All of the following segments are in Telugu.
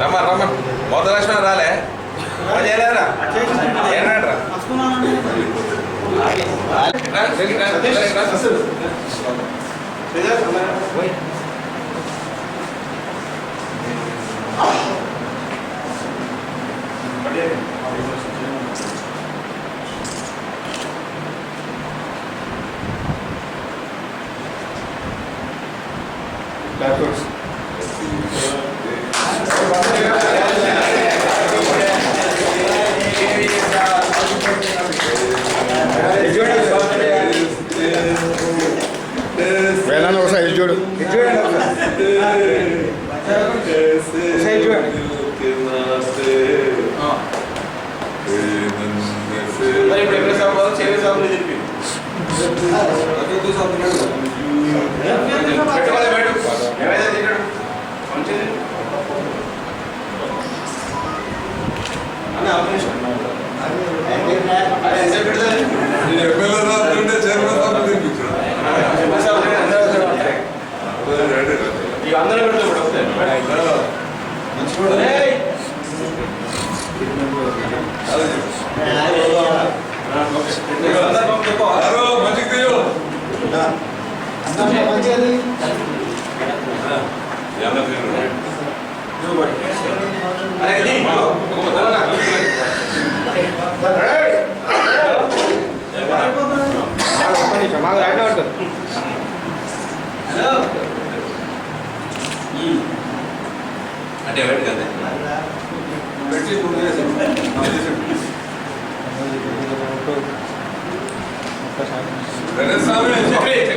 రమ్మా రమ్మా మొదటి లక్ష్మణ రాలే. మరి చేయలేదురా. ఏనాడ్రా? రా, చూడు మరి ఇప్పుడు ఎక్కడ సాగు చేరే సాగు చెప్పి అంటే ఎవరికి కదా పెట్టి ఇప్పుడు చేసాం. గణేష్ స్వామి చక్రి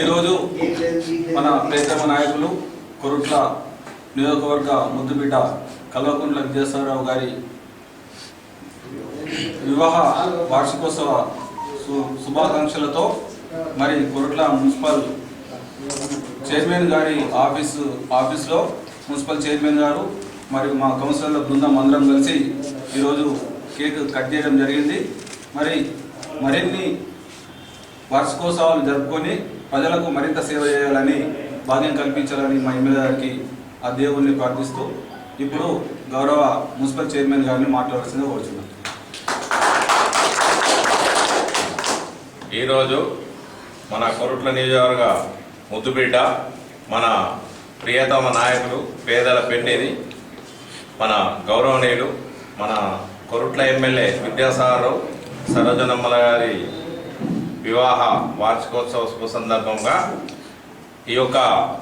ఈరోజు మన ప్రేతమ నాయకులు కొరుట్ల నియోజకవర్గ ముద్దుబిడ్డ కల్వకుంట్ల విజయసాయిరావు గారి వివాహ వార్షికోత్సవ శుభాకాంక్షలతో మరి కొరుట్ల మున్సిపల్ చైర్మన్ గారి ఆఫీసు ఆఫీస్లో మున్సిపల్ చైర్మన్ గారు మరియు మా కౌన్సిలర్ల బృందం అందరం కలిసి ఈరోజు కేక్ కట్ చేయడం జరిగింది. మరి మరిన్ని వార్షికోత్సవాలు జరుపుకొని ప్రజలకు మరింత సేవ చేయాలని భాగ్యం కల్పించాలని మా ఎమ్మెల్యే గారికి ఆ దేవుణ్ణి ప్రార్థిస్తూ ఇప్పుడు గౌరవ మున్సిపల్ చైర్మన్ గారిని మాట్లాడాల్సిందిగా కోరుచున్నాం. ఈరోజు మన కొరుట్ల నియోజకవర్గ ముద్దుబిడ్డ మన ప్రియతమ నాయకులు పేదల పెన్నిది మన గౌరవనీయులు మన కొరుట్ల ఎమ్మెల్యే విద్యాసాగరరావు సరోజనమ్మల గారి వివాహ వార్షికోత్సవ సందర్భంగా ఈ యొక్క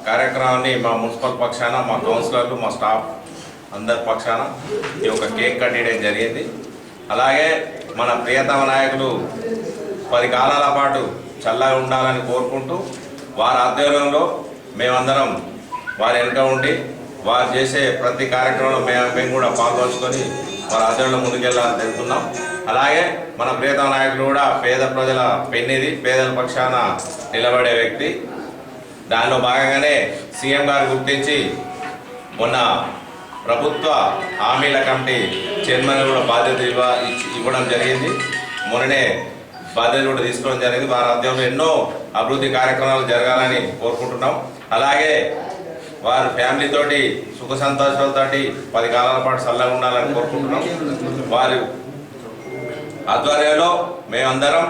కార్యక్రమాన్ని మా మున్సిపల్ పక్షాన మా కౌన్సిలర్లు మా స్టాఫ్ అందరి పక్షాన ఈ యొక్క కేక్ కట్ చేయడం జరిగింది. అలాగే మన ప్రియతమ నాయకులు పది కాలాల పాటు చల్లగా ఉండాలని కోరుకుంటూ వారి ఆధ్వర్యంలో మేమందరం వారి వెనుక ఉండి వారు చేసే ప్రతి కార్యక్రమంలో మేము మేము కూడా పాల్గొంచుకొని వారి ఆధ్వర్యంలో ముందుకెళ్ళాలని తెలుపుతున్నాం. అలాగే మన ప్రియతమ నాయకులు కూడా పేద ప్రజల పెన్నిది పేదల పక్షాన నిలబడే వ్యక్తి. దానిలో భాగంగానే సీఎం గారు గుర్తించి మొన్న ప్రభుత్వ హామీల కమిటీ చైర్మన్ కూడా బాధ్యత ఇవ్వ ఇవ్వడం జరిగింది. మొన్ననే బాధ్యత కూడా తీసుకోవడం జరిగింది. వారి అధ్యయంలో ఎన్నో అభివృద్ధి కార్యక్రమాలు జరగాలని కోరుకుంటున్నాం. అలాగే వారి ఫ్యామిలీతోటి సుఖ సంతోషాలతోటి పది కాలాల పాటు చల్లగా ఉండాలని కోరుకుంటున్నాం. వారు ఆధ్వర్యంలో మేమందరం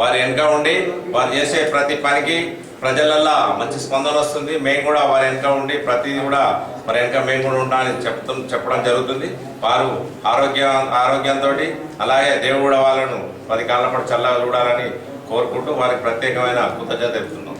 వారి వెనుక ఉండి వారు చేసే ప్రతి పనికి ప్రజలల్లా మంచి స్పందన వస్తుంది. మేము కూడా వారి వెనుక ఉండి ప్రతిదీ కూడా వారి వెనుక మేము కూడా ఉండాలని చెప్తు చెప్పడం జరుగుతుంది. వారు ఆరోగ్య ఆరోగ్యంతో అలాగే దేవుడు వాళ్ళను పది కాలం పాటు చల్లగా చూడాలని కోరుకుంటూ వారికి ప్రత్యేకమైన కృతజ్ఞత తెలుపుతున్నాం.